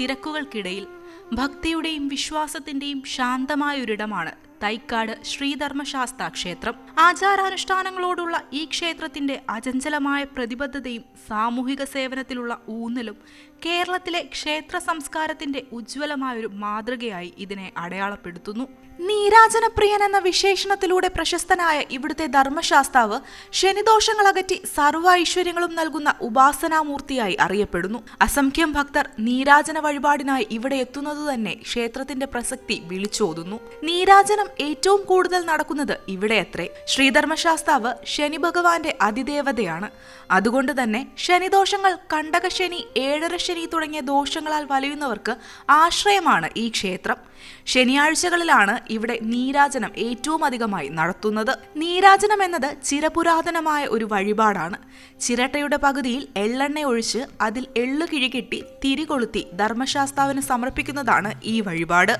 തിരക്കുകൾക്കിടയിൽ ഭക്തിയുടെയും വിശ്വാസത്തിന്റെയും ശാന്തമായൊരിടമാണ് തൈക്കാട് ശ്രീധർമ്മശാസ്ത ക്ഷേത്രം ആചാരാനുഷ്ഠാനങ്ങളോടുള്ള ഈ ക്ഷേത്രത്തിന്റെ അചഞ്ചലമായ പ്രതിബദ്ധതയും സാമൂഹിക സേവനത്തിലുള്ള ഊന്നലും കേരളത്തിലെ ക്ഷേത്ര സംസ്കാരത്തിന്റെ ഉജ്ജ്വലമായൊരു മാതൃകയായി ഇതിനെ അടയാളപ്പെടുത്തുന്നു. നീരാജനപ്രിയൻ എന്ന വിശേഷണത്തിലൂടെ പ്രശസ്തനായ ഇവിടുത്തെ ധർമ്മശാസ്താവ് ശനിദോഷങ്ങൾ അകറ്റി സർവ ഐശ്വര്യങ്ങളും നൽകുന്ന ഉപാസനാമൂർത്തിയായി അറിയപ്പെടുന്നു. അസംഖ്യം ഭക്തർ നീരാജന വഴിപാടിനായി ഇവിടെ എത്തുന്നത് തന്നെ ക്ഷേത്രത്തിന്റെ പ്രസക്തി വിളിച്ചോതുന്നു. നീരാജനം ഏറ്റവും കൂടുതൽ നടക്കുന്നത് ഇവിടെ അത്രേ ശ്രീധർമ്മശാസ്താവ് ശനി ഭഗവാന്റെ അതിദേവതയാണ്. അതുകൊണ്ട് തന്നെ ശനിദോഷങ്ങൾ കണ്ടകശനി ഏഴര ശനി തുടങ്ങിയ ദോഷങ്ങളാൽ വലയുന്നവർക്ക് ആശ്രയമാണ് ഈ ക്ഷേത്രം. ശനിയാഴ്ചകളിലാണ് ഇവിടെ നീരാജനം ഏറ്റവും അധികമായി നടത്തുന്നത്. നീരാജനം എന്നത് ചിരപുരാതനമായ ഒരു വഴിപാടാണ്. ചിരട്ടയുടെ പകുതിയിൽ എള്ളെണ്ണ ഒഴിച്ച് അതിൽ എള്ളു കിഴികെട്ടി തിരികൊളുത്തി ധർമ്മശാസ്താവിന് സമർപ്പിക്കുന്നതാണ് ഈ വഴിപാട്.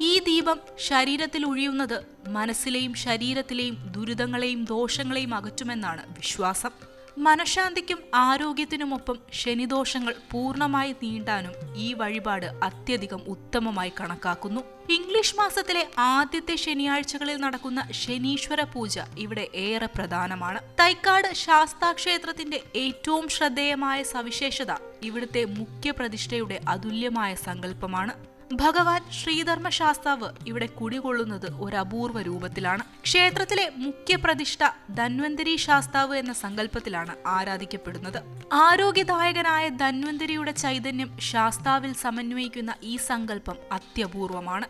ഈ ദീപം ശരീരത്തിൽ ഒഴിയുന്നത് മനസ്സിലെയും ശരീരത്തിലെയും ദുരിതങ്ങളെയും ദോഷങ്ങളെയും അകറ്റുമെന്നാണ് വിശ്വാസം. മനഃശാന്തിക്കും ആരോഗ്യത്തിനുമൊപ്പം ശനിദോഷങ്ങൾ പൂർണമായി നീണ്ടാനും ഈ വഴിപാട് അത്യധികം ഉത്തമമായി കണക്കാക്കുന്നു. ഇംഗ്ലീഷ് മാസത്തിലെ ആദ്യത്തെ ശനിയാഴ്ചകളിൽ നടക്കുന്ന ശനീശ്വര പൂജ ഇവിടെ ഏറെ പ്രധാനമാണ്. തൈക്കാട് ശാസ്താ ക്ഷേത്രത്തിന്റെ ഏറ്റവും ശ്രദ്ധേയമായ സവിശേഷത ഇവിടുത്തെ മുഖ്യപ്രതിഷ്ഠയുടെ അതുല്യമായ സങ്കല്പമാണ്. ഭഗവാൻ ശ്രീധർമ്മശാസ്താവ് ഇവിടെ കുടികൊള്ളുന്നത് ഒരു അപൂർവ രൂപത്തിലാണ്. ക്ഷേത്രത്തിലെ മുഖ്യ പ്രതിഷ്ഠ ധന്വന്തരി ശാസ്താവ് എന്ന സങ്കല്പത്തിലാണ് ആരാധിക്കപ്പെടുന്നത്. ആരോഗ്യദായകനായ ധന്വന്തരിയുടെ ചൈതന്യം ശാസ്താവിൽ സമന്വയിക്കുന്ന ഈ സങ്കല്പം അത്യപൂർവമാണ്.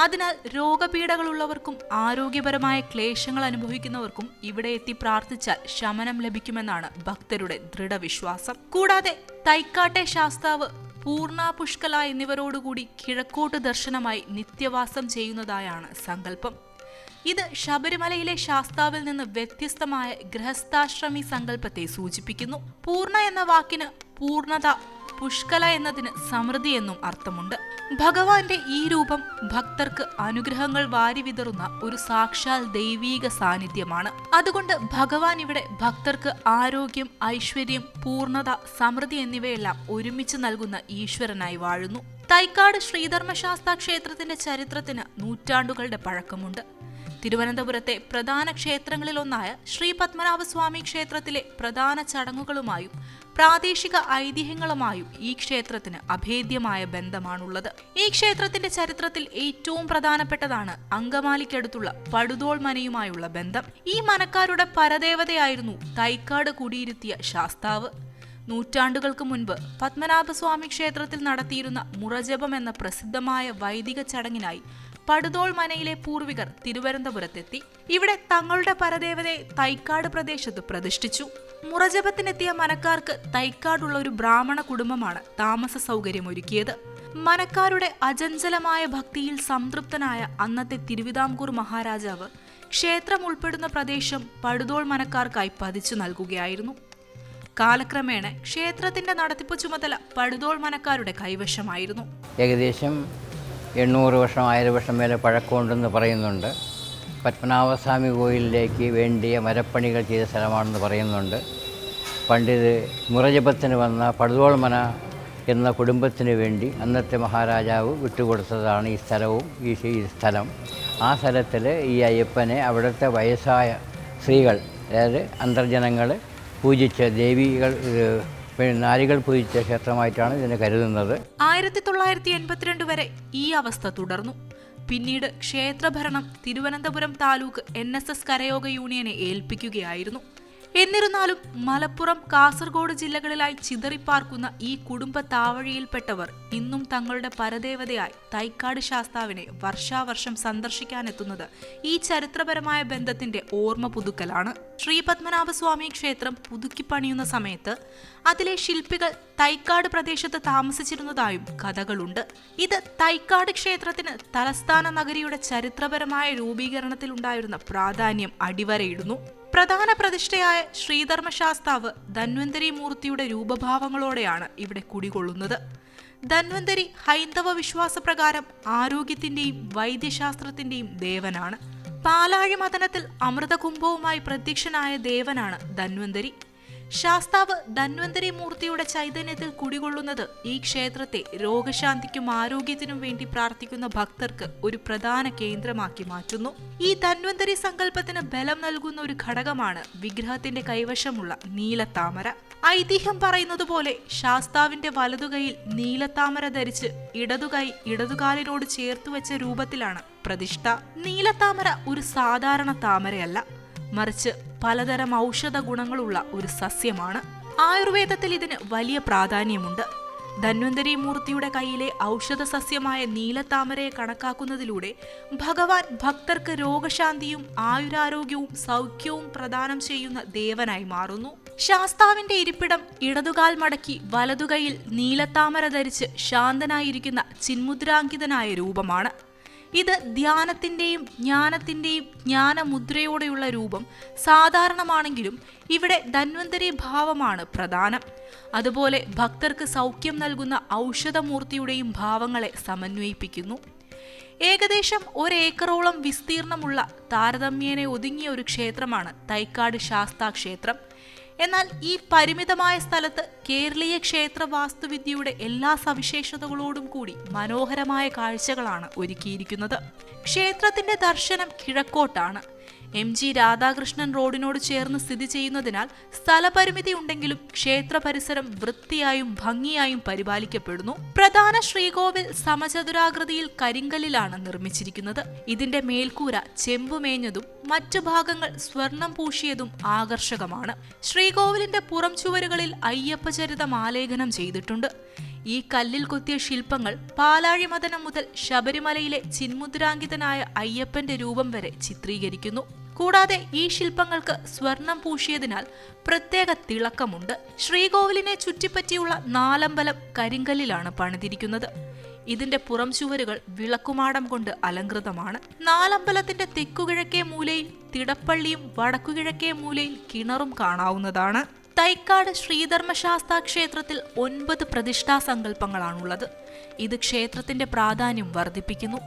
അതിനാൽ രോഗപീഠകളുള്ളവർക്കും ആരോഗ്യപരമായ ക്ലേശങ്ങൾ അനുഭവിക്കുന്നവർക്കും ഇവിടെ എത്തി പ്രാർത്ഥിച്ചാൽ ശമനം ലഭിക്കുമെന്നാണ് ഭക്തരുടെ ദൃഢവിശ്വാസം. കൂടാതെ തൈക്കാട്ടെ ശാസ്താവ് പൂർണ പുഷ്കല എന്നിവരോടുകൂടി കിഴക്കോട്ട് ദർശനമായി നിത്യവാസം ചെയ്യുന്നതായാണ് സങ്കല്പം. ഇത് ശബരിമലയിലെ ശാസ്താവിൽ നിന്ന് വ്യത്യസ്തമായ ഗൃഹസ്ഥാശ്രമി സങ്കല്പത്തെ സൂചിപ്പിക്കുന്നു. പൂർണ എന്ന വാക്കിന് പൂർണത പുഷ്കല എന്നതിന് സമൃദ്ധി എന്നും അർത്ഥമുണ്ട്. ഭഗവാന്റെ ഈ രൂപം ഭക്തർക്ക് അനുഗ്രഹങ്ങൾ വാരി വിതറുന്ന ഒരു സാക്ഷാൽ ദൈവീക സാന്നിധ്യമാണ്. അതുകൊണ്ട് ഭഗവാൻ ഇവിടെ ഭക്തർക്ക് ആരോഗ്യം ഐശ്വര്യം പൂർണത സമൃദ്ധി എന്നിവയെല്ലാം ഒരുമിച്ച് നൽകുന്ന ഈശ്വരനായി വാഴുന്നു. തൈക്കാട് ശ്രീധർമ്മശാസ്ത്ര ക്ഷേത്രത്തിന്റെ ചരിത്രത്തിന് നൂറ്റാണ്ടുകളുടെ പഴക്കമുണ്ട്. തിരുവനന്തപുരത്തെ പ്രധാന ക്ഷേത്രങ്ങളിലൊന്നായ ശ്രീ പത്മനാഭസ്വാമി ക്ഷേത്രത്തിലെ പ്രധാന ചടങ്ങുകളുമായും പ്രാദേശിക ഐതിഹ്യങ്ങളുമായും ഈ ക്ഷേത്രത്തിന് അഭേദ്യമായ ബന്ധമാണുള്ളത്. ഈ ക്ഷേത്രത്തിന്റെ ചരിത്രത്തിൽ ഏറ്റവും പ്രധാനപ്പെട്ടതാണ് അങ്കമാലിക്കടുത്തുള്ള പടുതോൾ മനയുമായുള്ള ബന്ധം. ഈ മനക്കാരുടെ പരദേവതയായിരുന്നു തൈക്കാട് കുടിയിരുത്തിയ ശാസ്താവ്. നൂറ്റാണ്ടുകൾക്ക് മുൻപ് പത്മനാഭസ്വാമി ക്ഷേത്രത്തിൽ നടത്തിയിരുന്ന മുറജപം എന്ന പ്രസിദ്ധമായ വൈദിക ചടങ്ങിനായി പടുതോൾ മനയിലെ പൂർവികർ തിരുവനന്തപുരത്തെത്തി. ഇവിടെ തങ്ങളുടെ പരദേവതയെ തൈക്കാട് പ്രദേശത്ത് പ്രതിഷ്ഠിച്ചു. മുറജപത്തിനെത്തിയ മനക്കാർക്ക് തൈക്കാടുള്ള ഒരു ബ്രാഹ്മണ കുടുംബമാണ് താമസ സൗകര്യം ഒരുക്കിയത് മനക്കാരുടെ അചഞ്ചലമായ ഭക്തിയിൽ സംതൃപ്തനായ അന്നത്തെ തിരുവിതാംകൂർ മഹാരാജാവ് ക്ഷേത്രം ഉൾപ്പെടുന്ന പ്രദേശം പടുതോൾ മനക്കാർക്കായി പതിച്ചു നൽകുകയായിരുന്നു. കാലക്രമേണ ക്ഷേത്രത്തിന്റെ നടത്തിപ്പ് ചുമതല പടുതോൾ മനക്കാരുടെ കൈവശമായിരുന്നു. ഏകദേശം എണ്ണൂറ് വർഷം ആയിരം വർഷം മേലെ പഴക്കമുണ്ടെന്ന് പറയുന്നുണ്ട്. പത്മനാഭസ്വാമി കോയിലിലേക്ക് വേണ്ടിയ മരപ്പണികൾ ചെയ്ത സ്ഥലമാണെന്ന് പറയുന്നുണ്ട്. പണ്ഡിത് മുറജപത്തിന് വന്ന പടുതോൾമന എന്ന കുടുംബത്തിന് വേണ്ടി അന്നത്തെ മഹാരാജാവ് വിട്ടുകൊടുത്തതാണ് ഈ സ്ഥലവും ഈ സ്ഥലം. ആ സ്ഥലത്തിൽ ഈ അയ്യപ്പനെ അവിടുത്തെ വയസ്സായ സ്ത്രീകൾ അതായത് അന്തർജനങ്ങൾ പൂജിച്ച ദേവികൾ നാരികൾ പൂജിച്ച ക്ഷേത്രമായിട്ടാണ് ഇതിനെ കരുതുന്നത്. ആയിരത്തി തൊള്ളായിരത്തി എൺപത്തിരണ്ട് വരെ ഈ അവസ്ഥ തുടർന്നു. പിന്നീട് ക്ഷേത്രഭരണം Thiruvananthapuram taluk N S S Karayoga യൂണിയനെ ഏൽപ്പിക്കുകയായിരുന്നു. എന്നിരുന്നാലും മലപ്പുറം കാസർഗോഡ് ജില്ലകളിലായി ചിതറിപ്പാർക്കുന്ന ഈ കുടുംബ താവഴിയിൽപ്പെട്ടവർ ഇന്നും തങ്ങളുടെ പരദേവതയായി തൈക്കാട് ശാസ്താവിനെ വർഷാവർഷം സന്ദർശിക്കാനെത്തുന്നത് ഈ ചരിത്രപരമായ ബന്ധത്തിന്റെ ഓർമ്മ പുതുക്കലാണ്. ശ്രീ പത്മനാഭസ്വാമി ക്ഷേത്രം പുതുക്കിപ്പണിയുന്ന സമയത്ത് അതിലെ ശില്പികൾ തൈക്കാട് പ്രദേശത്ത് താമസിച്ചിരുന്നതായും കഥകളുണ്ട്. ഇത് തൈക്കാട് ക്ഷേത്രത്തിന് തലസ്ഥാന നഗരിയുടെ ചരിത്രപരമായ രൂപീകരണത്തിലുണ്ടായിരുന്ന പ്രാധാന്യം അടിവരയിടുന്നു. പ്രധാന പ്രതിഷ്ഠയായ ശ്രീധർമ്മശാസ്താവ് ധന്വന്തരി മൂർത്തിയുടെ രൂപഭാവങ്ങളോടെയാണ് ഇവിടെ കുടികൊള്ളുന്നത്. ധന്വന്തരി ഹൈന്ദവ വിശ്വാസപ്രകാരം ആരോഗ്യത്തിന്റെയും വൈദ്യശാസ്ത്രത്തിന്റെയും ദേവനാണ്. പാലാഴി മതനത്തിൽ അമൃതകുംഭവുമായി പ്രത്യക്ഷനായ ദേവനാണ് ധന്വന്തരി. ശാസ്താവ് ധന്വന്തരി മൂർത്തിയുടെ ചൈതന്യത്തിൽ കുടികൊള്ളുന്നത് ഈ ക്ഷേത്രത്തെ രോഗശാന്തിക്കും ആരോഗ്യത്തിനും വേണ്ടി പ്രാർത്ഥിക്കുന്ന ഭക്തർക്ക് ഒരു പ്രധാന കേന്ദ്രമാക്കി മാറ്റുന്നു. ഈ ധന്വന്തരി സങ്കല്പത്തിന് ബലം നൽകുന്ന ഒരു ഘടകമാണ് വിഗ്രഹത്തിന്റെ കൈവശമുള്ള നീലത്താമര. ഐതിഹ്യം പറയുന്നത് പോലെ ശാസ്താവിന്റെ വലതുകൈയിൽ നീലത്താമര ധരിച്ച് ഇടതുകൈ ഇടതുകാലിനോട് ചേർത്ത് വെച്ച രൂപത്തിലാണ് പ്രതിഷ്ഠ. നീലത്താമര ഒരു സാധാരണ താമരയല്ല. മറിച്ച് പലതരം ഔഷധ ഗുണങ്ങളുള്ള ഒരു സസ്യമാണ്. ആയുർവേദത്തിൽ ഇതിന് വലിയ പ്രാധാന്യമുണ്ട്. ധന്വന്തരി മൂർത്തിയുടെ കയ്യിലെ ഔഷധ സസ്യമായ നീലത്താമരയെ കണക്കാക്കുന്നതിലൂടെ ഭഗവാൻ ഭക്തർക്ക് രോഗശാന്തിയും ആയുരാരോഗ്യവും സൗഖ്യവും പ്രദാനം ചെയ്യുന്ന ദേവനായി മാറുന്നു. ശാസ്താവിന്റെ ഇരിപ്പിടം ഇടതുകാൽ മടക്കി വലതുകൈയിൽ നീലത്താമര ധരിച്ച് ശാന്തനായിരിക്കുന്ന ചിന്മുദ്രാങ്കിതനായ രൂപമാണ്. ഇത് ധ്യാനത്തിന്റെയും ജ്ഞാനത്തിന്റെയും ജ്ഞാനമുദ്രയോടെയുള്ള രൂപം. സാധാരണമാണെങ്കിലും ഇവിടെ ധന്വന്തരി ഭാവമാണ് പ്രധാനം. അതുപോലെ ഭക്തർക്ക് സൗഖ്യം നൽകുന്ന ഔഷധമൂർത്തിയുടെയും ഭാവങ്ങളെ സമന്വയിപ്പിക്കുന്നു. ഏകദേശം ഒരേക്കറോളം വിസ്തീർണമുള്ള താരതമ്യേന ഒതുങ്ങിയ ഒരു ക്ഷേത്രമാണ് തൈക്കാട് ശാസ്താ ക്ഷേത്രം എന്നാൽ ഈ പരിമിതമായ സ്ഥലത്ത് കേരളീയ ക്ഷേത്ര വാസ്തുവിദ്യയുടെ എല്ലാ സവിശേഷതകളോടും കൂടി മനോഹരമായ കാഴ്ചകളാണ് ഒരുക്കിയിരിക്കുന്നത്. ക്ഷേത്രത്തിന്റെ ദർശനം കിഴക്കോട്ടാണ്. എം ജി രാധാകൃഷ്ണൻ റോഡിനോട് ചേർന്ന് സ്ഥിതി ചെയ്യുന്നതിനാൽ സ്ഥലപരിമിതി ഉണ്ടെങ്കിലും ക്ഷേത്ര പരിസരം വൃത്തിയായും ഭംഗിയായും പരിപാലിക്കപ്പെടുന്നു. പ്രധാന ശ്രീകോവിൽ സമചതുരാകൃതിയിൽ കരിങ്കല്ലിലാണ് നിർമ്മിച്ചിരിക്കുന്നത്. ഇതിന്റെ മേൽക്കൂര ചെമ്പുമേഞ്ഞതും മറ്റു ഭാഗങ്ങൾ സ്വർണം പൂശിയതും ആകർഷകമാണ്. ശ്രീകോവിലിന്റെ പുറം ചുവരുകളിൽ അയ്യപ്പചരിതം ആലേഖനം ചെയ്തിട്ടുണ്ട്. ഈ കല്ലിൽ കൊത്തിയ ശില്പങ്ങൾ പാലാഴിമതനം മുതൽ ശബരിമലയിലെ ചിന്മുദ്രാങ്കിതനായ അയ്യപ്പന്റെ രൂപം വരെ ചിത്രീകരിക്കുന്നു. കൂടാതെ ഈ ശില്പങ്ങൾക്ക് സ്വർണം പൂശിയതിനാൽ പ്രത്യേക തിളക്കമുണ്ട്. ശ്രീകോവിലിനെ ചുറ്റിപ്പറ്റിയുള്ള നാലമ്പലം കരിങ്കല്ലിലാണ് പണിതിരിക്കുന്നത്. ഇതിന്റെ പുറം ചുവരുകൾ വിളക്കുമാടം കൊണ്ട് അലങ്കൃതമാണ് നാലമ്പലത്തിന്റെ തെക്കുകിഴക്കേ മൂലയിൽ തിടപ്പള്ളിയും വടക്കുകിഴക്കേ മൂലയിൽ കിണറും കാണാവുന്നതാണ്. തൈക്കാട് ശ്രീധർമ്മശാസ്താ ക്ഷേത്രത്തിൽ ഒൻപത് പ്രതിഷ്ഠാ സങ്കല്പങ്ങളാണുള്ളത്. ഇത് ക്ഷേത്രത്തിന്റെ പ്രാധാന്യം വർദ്ധിപ്പിക്കുന്നു.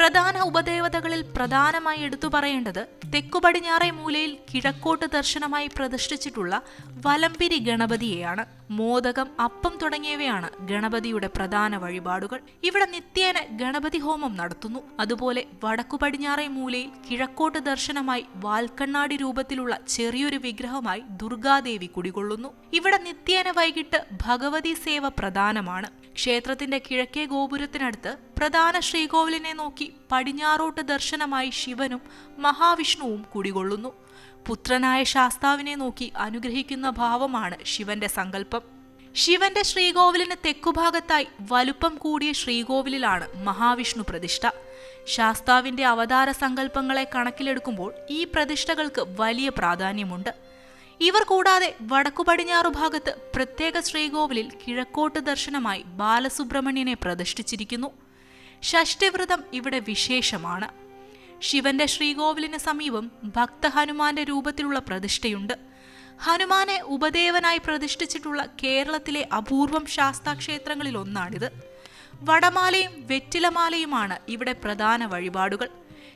പ്രധാന ഉപദേവതകളിൽ പ്രധാനമായി എടുത്തു പറയേണ്ടത് തെക്കു പടിഞ്ഞാറേ മൂലയിൽ കിഴക്കോട്ട് ദർശനമായി പ്രതിഷ്ഠിച്ചിട്ടുള്ള വലമ്പിരി ഗണപതിയെയാണ്. മോദകം അപ്പം തുടങ്ങിയവയാണ് ഗണപതിയുടെ പ്രധാന വഴിപാടുകൾ. ഇവിടെ നിത്യേന ഗണപതി ഹോമം നടത്തുന്നു. അതുപോലെ വടക്കു പടിഞ്ഞാറേ മൂലയിൽ കിഴക്കോട്ട് ദർശനമായി വാൽക്കണ്ണാടി രൂപത്തിലുള്ള ചെറിയൊരു വിഗ്രഹമായി ദുർഗാദേവി കുടികൊള്ളുന്നു. ഇവിടെ നിത്യേന വൈകിട്ട് ഭഗവതി സേവ പ്രധാനമാണ്. ക്ഷേത്രത്തിന്റെ കിഴക്കേ ഗോപുരത്തിനടുത്ത് പ്രധാന ശ്രീകോവിലിനെ നോക്കി പടിഞ്ഞാറോട്ട് ദർശനമായി ശിവനും മഹാവിഷ്ണുവും കുടികൊള്ളുന്നു. പുത്രനായ ശാസ്താവിനെ നോക്കി അനുഗ്രഹിക്കുന്ന ഭാവമാണ് ശിവന്റെ സങ്കല്പം. ശിവന്റെ ശ്രീകോവിലിന് തെക്കുഭാഗത്തായി വലുപ്പം കൂടിയ ശ്രീകോവിലിലാണ് മഹാവിഷ്ണു പ്രതിഷ്ഠ. ശാസ്താവിന്റെ അവതാര സങ്കല്പങ്ങളെ കണക്കിലെടുക്കുമ്പോൾ ഈ പ്രതിഷ്ഠകൾക്ക് വലിയ പ്രാധാന്യമുണ്ട്. ഇവർ കൂടാതെ വടക്കു പടിഞ്ഞാറു ഭാഗത്ത് പ്രത്യേക ശ്രീകോവിലിൽ കിഴക്കോട്ട് ദർശനമായി ബാലസുബ്രഹ്മണ്യനെ പ്രതിഷ്ഠിച്ചിരിക്കുന്നു. ഷഷ്ടിവ്രതം ഇവിടെ വിശേഷമാണ്. ശിവന്റെ ശ്രീകോവിലിന് സമീപം ഭക്ത ഹനുമാന്റെ രൂപത്തിലുള്ള പ്രതിഷ്ഠയുണ്ട്. ഹനുമാനെ ഉപദേവനായി പ്രതിഷ്ഠിച്ചിട്ടുള്ള കേരളത്തിലെ അപൂർവം ശാസ്താക്ഷേത്രങ്ങളിൽ ഒന്നാണിത്. വടമാലയും വെറ്റിലമാലയുമാണ് ഇവിടെ പ്രധാന വഴിപാടുകൾ.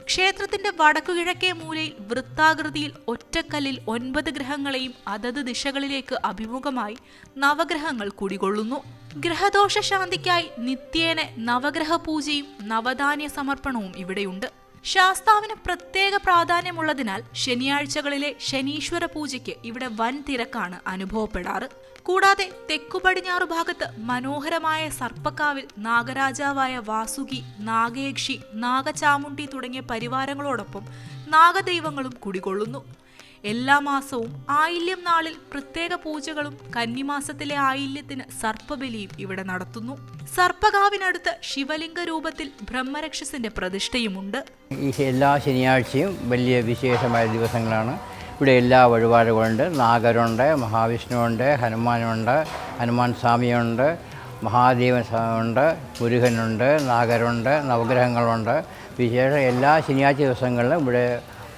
ക്ഷേത്രത്തിന്റെ വടക്കുകിഴക്കേ മൂലയിൽ വൃത്താകൃതിയിൽ ഒറ്റക്കല്ലിൽ ഒൻപത് ഗ്രഹങ്ങളെയും അതത് ദിശകളിലേക്ക് അഭിമുഖമായി നവഗ്രഹങ്ങൾ കുടികൊള്ളുന്നു. ഗ്രഹദോഷ ശാന്തിക്കായി നിത്യേന നവഗ്രഹ പൂജയും നവധാന്യ സമർപ്പണവും ഇവിടെയുണ്ട്. ശാസ്താവിന് പ്രത്യേക പ്രാധാന്യമുള്ളതിനാൽ ശനിയാഴ്ചകളിലെ ശനീശ്വര പൂജയ്ക്ക് ഇവിടെ വൻ തിരക്കാണ് അനുഭവപ്പെടാറ്. കൂടാതെ തെക്കു പടിഞ്ഞാറു ഭാഗത്ത് മനോഹരമായ സർപ്പക്കാവിൽ നാഗരാജാവായ വാസുകി നാഗയക്ഷി നാഗചാമുണ്ടി തുടങ്ങിയ പരിവാരങ്ങളോടൊപ്പം നാഗദൈവങ്ങളും കുടികൊള്ളുന്നു. എല്ലാ മാസവും ആയില്യം നാളിൽ പ്രത്യേക പൂജകളും കന്നിമാസത്തിലെ ആയില്യത്തിന് സർപ്പബലിയും ഇവിടെ നടത്തുന്നു. സർപ്പകാവിനടുത്ത് ശിവലിംഗ രൂപത്തിൽ ബ്രഹ്മരക്ഷസിന്റെ പ്രതിഷ്ഠയുമുണ്ട്. എല്ലാ ശനിയാഴ്ചയും വലിയ വിശേഷമായ ദിവസങ്ങളാണ്. ഇവിടെ എല്ലാ വഴിപാടുകളുണ്ട്. നാഗരുണ്ട് മഹാവിഷ്ണുവുണ്ട് ഹനുമാനുണ്ട് ഹനുമാൻ സ്വാമിയുണ്ട് മഹാദേവൻ ഉണ്ട് മുരുകനുണ്ട് നാഗരുണ്ട് നവഗ്രഹങ്ങളുണ്ട്. വിശേഷം എല്ലാ ശനിയാഴ്ച ദിവസങ്ങളിലും ഇവിടെ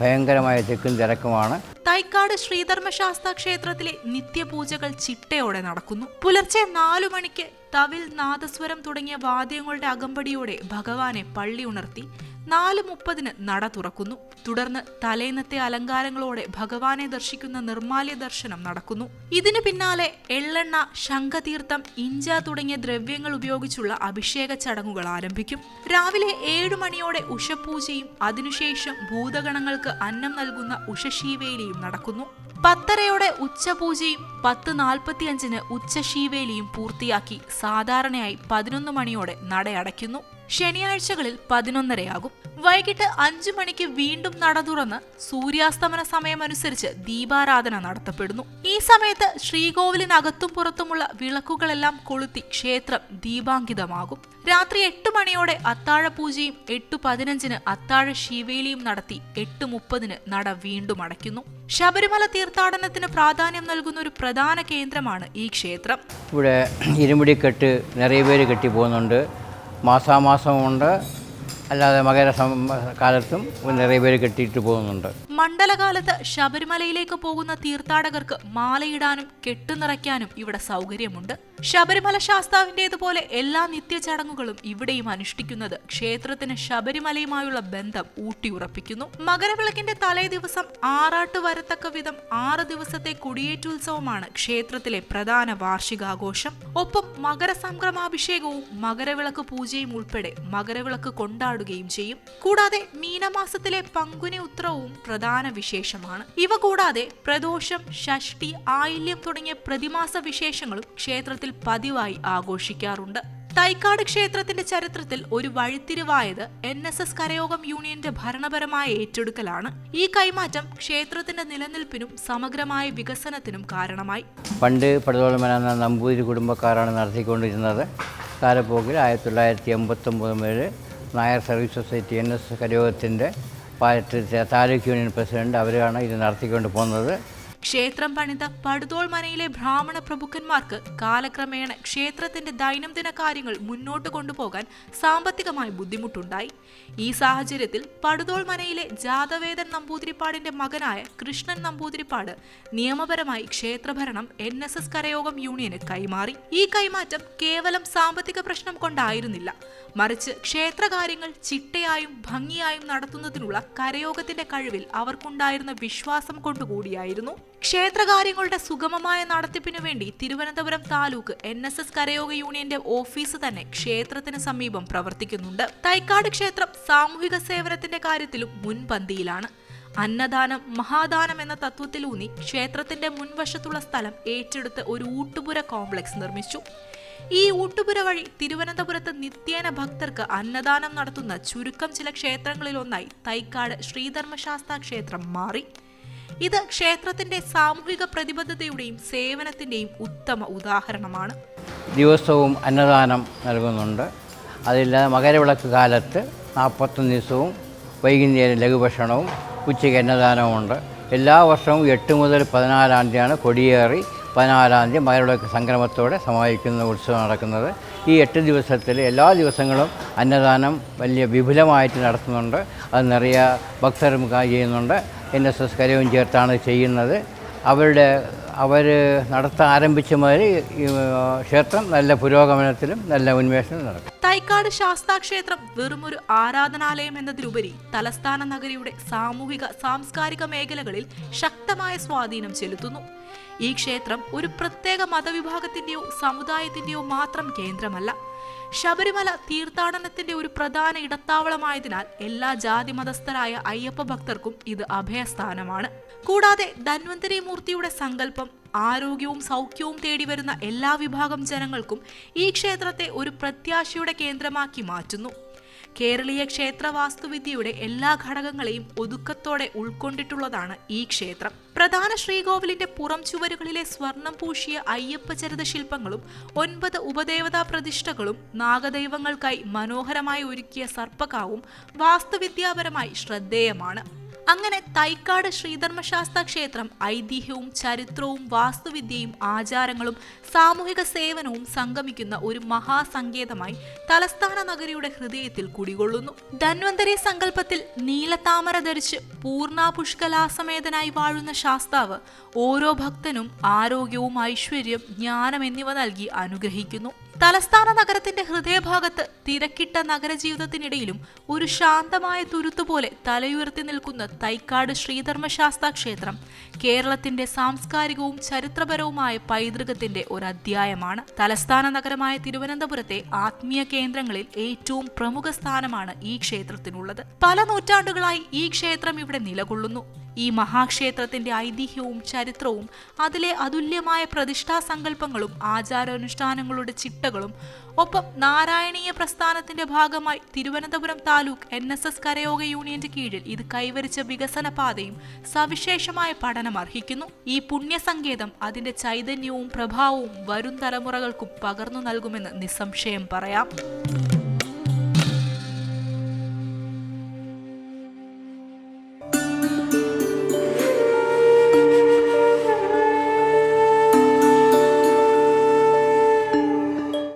ഭയങ്കരമായ തിക്കും തിരക്കുമാണ്. തൈക്കാട് ശ്രീധർമ്മശാസ്ത്ര ക്ഷേത്രത്തിലെ നിത്യപൂജകൾ ചിട്ടയോടെ നടക്കുന്നു. പുലർച്ചെ നാലു മണിക്ക് തവിൽ നാദസ്വരം തുടങ്ങിയ വാദ്യങ്ങളുടെ അകമ്പടിയോടെ ഭഗവാനെ പള്ളി ഉണർത്തി. നാല് മുപ്പതിന് നട തുറക്കുന്നു. തുടർന്ന് തലേന്നത്തെ അലങ്കാരങ്ങളോടെ ഭഗവാനെ ദർശിക്കുന്ന നിർമാല്യ ദർശനം നടക്കുന്നു. ഇതിനു പിന്നാലെ എള്ളെണ്ണ ശംഖതീർത്ഥം ഇഞ്ച തുടങ്ങിയ ദ്രവ്യങ്ങൾ ഉപയോഗിച്ചുള്ള അഭിഷേക ചടങ്ങുകൾ ആരംഭിക്കും. രാവിലെ ഏഴു മണിയോടെ ഉഷപൂജയും അതിനുശേഷം ഭൂതഗണങ്ങൾക്ക് അന്നം നൽകുന്ന ഉഷശീവേലിയും നടക്കുന്നു. പത്തരയോടെ ഉച്ചപൂജയും പത്ത് നാൽപ്പത്തിയഞ്ചിന് ഉച്ചശീവേലിയും പൂർത്തിയാക്കി സാധാരണയായി പതിനൊന്ന് മണിയോടെ നടയടയ്ക്കുന്നു. ശനിയാഴ്ചകളിൽ പതിനൊന്നരയാകും. വൈകിട്ട് അഞ്ചു മണിക്ക് വീണ്ടും നട തുറന്ന് സൂര്യാസ്തമന സമയമനുസരിച്ച് ദീപാരാധന നടത്തപ്പെടുന്നു. ഈ സമയത്ത് ശ്രീകോവിലിനകത്തും പുറത്തുമുള്ള വിളക്കുകളെല്ലാം കൊളുത്തി ക്ഷേത്രം ദീപാങ്കിതമാകും. രാത്രി എട്ട് മണിയോടെ അത്താഴപൂജയും എട്ടു പതിനഞ്ചിന് അത്താഴ ശിവേലിയും നടത്തി എട്ട് മുപ്പതിന് നട വീണ്ടും അടയ്ക്കുന്നു. ശബരിമല തീർത്ഥാടനത്തിന് പ്രാധാന്യം നൽകുന്ന ഒരു പ്രധാന കേന്ദ്രമാണ് ഈ ക്ഷേത്രം. ഇവിടെ ഇരുമുടിക്കെട്ട് നിറയെ പേര് കെട്ടി പോകുന്നുണ്ട്. മാസാമാസമുണ്ട് അല്ലാതെ മകര കാലത്തും നിറയെ പേര് കെട്ടിയിട്ട് പോകുന്നുണ്ട്. മണ്ഡലകാലത്ത് ശബരിമലയിലേക്ക് പോകുന്ന തീർത്ഥാടകർക്ക് മാലയിടാനും കെട്ടുനിറയ്ക്കാനും ഇവിടെ സൗകര്യമുണ്ട്. ശബരിമല ശാസ്താവിന്റേതുപോലെ എല്ലാ നിത്യചടങ്ങുകളും ഇവിടെയും അനുഷ്ഠിക്കുന്നത് ക്ഷേത്രത്തിന് ശബരിമലയുമായുള്ള ബന്ധം ഊട്ടിയുറപ്പിക്കുന്നു. മകരവിളക്കിന്റെ തലേ ദിവസം ആറാട്ട് വരത്തക്ക വിധം ആറ് ദിവസത്തെ കൊടിയേറ്റുത്സവമാണ് ക്ഷേത്രത്തിലെ പ്രധാന വാർഷികാഘോഷം. ഒപ്പം മകരസംക്രമാഭിഷേകവും മകരവിളക്ക് പൂജയും ഉൾപ്പെടെ മകരവിളക്ക് കൊണ്ടാടുകയും ചെയ്യും. കൂടാതെ മീനമാസത്തിലെ പങ്കുനി ഉത്രവും പ്രധാന വിശേഷമാണ്. ഇവ കൂടാതെ പ്രദോഷം ഷഷ്ടി ആയില്യം തുടങ്ങിയ പ്രതിമാസ വിശേഷങ്ങളും ക്ഷേത്രത്തിൽ പതിവായി ആഘോഷിക്കാറുണ്ട്. തൈക്കാട് ക്ഷേത്രത്തിന്റെ ചരിത്രത്തിൽ ഒരു വഴിത്തിരിവായത് എൻ എസ് എസ് കരയോഗം യൂണിയന്റെ ഭരണപരമായ ഏറ്റെടുക്കലാണ്. ഈ കൈമാറ്റം ക്ഷേത്രത്തിന്റെ നിലനിൽപ്പിനും സമഗ്രമായ വികസനത്തിനും കാരണമായി. പണ്ട് പടുതോളം നമ്പൂതിരി കുടുംബക്കാരാണ് നടത്തിക്കൊണ്ടിരുന്നത്. കാലപ്പോക്കിൽ ആയിരത്തി തൊള്ളായിരത്തി എൺപത്തൊമ്പത് മുതൽ Nair service society N S കരയോഗത്തിന്റെ taluk union president അവരാണ് ഇത് നടത്തിക്കൊണ്ട് പോകുന്നത്. ക്ഷേത്രം പണിത പടുതോൾ മനയിലെ ബ്രാഹ്മണ പ്രഭുക്കന്മാർക്ക് കാലക്രമേണ ക്ഷേത്രത്തിന്റെ ദൈനംദിന കാര്യങ്ങൾ മുന്നോട്ട് കൊണ്ടുപോകാൻ സാമ്പത്തികമായി ബുദ്ധിമുട്ടുണ്ടായി. ഈ സാഹചര്യത്തിൽ പടുതോൾ മനയിലെ ജാതവേദൻ നമ്പൂതിരിപ്പാടിന്റെ മകനായ കൃഷ്ണൻ നമ്പൂതിരിപ്പാട് നിയമപരമായി ക്ഷേത്രഭരണം എൻ എസ് എസ് കരയോഗം യൂണിയന് കൈമാറി. ഈ കൈമാറ്റം കേവലം സാമ്പത്തിക പ്രശ്നം കൊണ്ടായിരുന്നില്ല. മറിച്ച് ക്ഷേത്രകാര്യങ്ങൾ ചിട്ടയായും ഭംഗിയായും നടത്തുന്നതിനുള്ള കരയോഗത്തിന്റെ കഴിവിൽ അവർക്കുണ്ടായിരുന്ന വിശ്വാസം കൊണ്ടുകൂടിയായിരുന്നു. ക്ഷേത്രകാര്യങ്ങളുടെ സുഗമമായ നടത്തിപ്പിനു വേണ്ടി Thiruvananthapuram taluk N S S Karayoga യൂണിയന്റെ ഓഫീസ് തന്നെ ക്ഷേത്രത്തിന് സമീപം പ്രവർത്തിക്കുന്നുണ്ട്. തൈക്കാട് ക്ഷേത്രം സാമൂഹിക സേവനത്തിന്റെ കാര്യത്തിലും മുൻപന്തിയിലാണ്. അന്നദാനം മഹാദാനം എന്ന തത്വത്തിലൂന്നി ക്ഷേത്രത്തിന്റെ മുൻവശത്തുള്ള സ്ഥലം ഏറ്റെടുത്ത് ഒരു ഊട്ടുപുര കോംപ്ലക്സ് നിർമ്മിച്ചു. ഈ ഊട്ടുപുര വഴി തിരുവനന്തപുരത്ത് നിത്യേന ഭക്തർക്ക് അന്നദാനം നടത്തുന്ന ചുരുക്കം ചില ക്ഷേത്രങ്ങളിലൊന്നായി തൈക്കാട് ശ്രീധർമ്മശാസ്ത്ര ക്ഷേത്രം മാറി. ഇത് ക്ഷേത്രത്തിന്റെ സാമൂഹിക പ്രതിബദ്ധതയുടെയും സേവനത്തിന്റെയും ഉത്തമ ഉദാഹരണമാണ്. ദിവസവും അന്നദാനം നൽകുന്നുണ്ട്. അതില്ലാതെ മകരവിളക്ക് കാലത്ത് നാൽപ്പത്തൊന്ന് ദിവസവും വൈകുന്നേരം ലഘുഭക്ഷണവും ഉച്ചയ്ക്ക് അന്നദാനവുമുണ്ട്. എല്ലാ വർഷവും എട്ട് മുതൽ പതിനാലാം തീയതിയാണ് കൊടിയേറി പതിനാലാം തീയതി മകരവിളക്ക് സംക്രമത്തോടെ സമാപിക്കുന്ന ഉത്സവം നടക്കുന്നത്. ഈ എട്ട് ദിവസത്തിൽ എല്ലാ ദിവസങ്ങളും അന്നദാനം വലിയ വിപുലമായിട്ട് നടത്തുന്നുണ്ട്. അത് നിറയെ ഭക്തരും ചെയ്യുന്നുണ്ട്. എൻ എസ് എസ് കരവും ചേർത്താണ് ചെയ്യുന്നത്. അവരുടെ അവർ നടത്താൻ ആരംഭിച്ച മാതിരി ക്ഷേത്രം നല്ല പുരോഗമനത്തിലും നല്ല ഉന്മേഷത്തിലും നടക്കും. തൈക്കാട് ശാസ്താ ശാസ്താക്ഷേത്രം വെറുമൊരു ആരാധനാലയം എന്നതിലുപരി തലസ്ഥാന നഗരിയുടെ സാമൂഹിക സാംസ്കാരിക മേഖലകളിൽ ശക്തമായ സ്വാധീനം ചെലുത്തുന്നു. ഈ ക്ഷേത്രം ഒരു പ്രത്യേക മതവിഭാഗത്തിന്റെയോ സമുദായത്തിന്റെയോ മാത്രം കേന്ദ്രമല്ല. ശബരിമല തീർത്ഥാടനത്തിന്റെ ഒരു പ്രധാന ഇടത്താവളമായതിനാൽ എല്ലാ ജാതി മതസ്ഥരായ അയ്യപ്പ ഭക്തർക്കും ഇത് അഭയസ്ഥാനമാണ്. കൂടാതെ ധന്വന്തരി മൂർത്തിയുടെ സങ്കല്പം ആരോഗ്യവും സൗഖ്യവും തേടി വരുന്ന എല്ലാ വിഭാഗം ജനങ്ങൾക്കും ഈ ക്ഷേത്രത്തെ ഒരു പ്രത്യാശയുടെ കേന്ദ്രമാക്കി മാറ്റുന്നു. കേരളീയ ക്ഷേത്രവാസ്തുവിദ്യയുടെ എല്ലാ ഘടകങ്ങളെയും ഒതുക്കത്തോടെ ഉൾക്കൊണ്ടിട്ടുള്ളതാണ് ഈ ക്ഷേത്രം. പ്രധാന ശ്രീകോവിലിന്റെ പുറം ചുവരുകളിലെ സ്വർണം പൂശിയ അയ്യപ്പചരിത ശില്പങ്ങളും ഒൻപത് ഉപദേവതാ പ്രതിഷ്ഠകളും നാഗദൈവങ്ങൾക്കായി മനോഹരമായി ഒരുക്കിയ സർപ്പകാവും വാസ്തുവിദ്യാപരമായി ശ്രദ്ധേയമാണ്. അങ്ങനെ തൈക്കാട് ശ്രീധർമ്മശാസ്ത്ര ക്ഷേത്രം ഐതിഹ്യവും ചരിത്രവും വാസ്തുവിദ്യയും ആചാരങ്ങളും സാമൂഹിക സേവനവും സംഗമിക്കുന്ന ഒരു മഹാസങ്കേതമായി തലസ്ഥാന നഗരിയുടെ ഹൃദയത്തിൽ കുടികൊള്ളുന്നു. ധന്വന്തരി സങ്കല്പത്തിൽ നീലത്താമര ധരിച്ച് പൂർണാപുഷ്കലാസമേതനായി വാഴുന്ന ശാസ്താവ് ഓരോ ഭക്തനും ആരോഗ്യവും ഐശ്വര്യം ജ്ഞാനം എന്നിവ നൽകി അനുഗ്രഹിക്കുന്നു. തലസ്ഥാന നഗരത്തിന്റെ ഹൃദയഭാഗത്ത് തിരക്കിട്ട നഗരജീവിതത്തിനിടയിലും ഒരു ശാന്തമായ തുരുത്തുപോലെ തലയുയർത്തി നിൽക്കുന്ന തൈക്കാട് ശ്രീധർമ്മശാസ്ത്ര ക്ഷേത്രം കേരളത്തിന്റെ സാംസ്കാരികവും ചരിത്രപരവുമായ പൈതൃകത്തിന്റെ ഒരു അധ്യായമാണ് തലസ്ഥാന നഗരമായ തിരുവനന്തപുരത്തെ ആത്മീയ കേന്ദ്രങ്ങളിൽ ഏറ്റവും പ്രമുഖ സ്ഥാനമാണ് ഈ ക്ഷേത്രത്തിനുള്ളത്. പല നൂറ്റാണ്ടുകളായി ഈ ക്ഷേത്രം ഇവിടെ നിലകൊള്ളുന്നു. ഈ മഹാക്ഷേത്രത്തിന്റെ ഐതിഹ്യവും ചരിത്രവും അതിലെ അതുല്യമായ പ്രതിഷ്ഠാ സങ്കല്പങ്ങളും ആചാരാനുഷ്ഠാനങ്ങളുടെ ചിട്ടകളും ഒപ്പം നാരായണീയ പ്രസ്ഥാനത്തിന്റെ ഭാഗമായി Thiruvananthapuram taluk N S S Karayoga യൂണിയന്റെ കീഴിൽ ഇത് കൈവരിച്ച വികസന പാതയും സവിശേഷമായ പഠനം അർഹിക്കുന്നു ഈ പുണ്യസങ്കേതം അതിന്റെ ചൈതന്യവും പ്രഭാവവും വരും തലമുറകൾക്കും പകർന്നു നൽകുമെന്ന് നിസ്സംശയം പറയാം.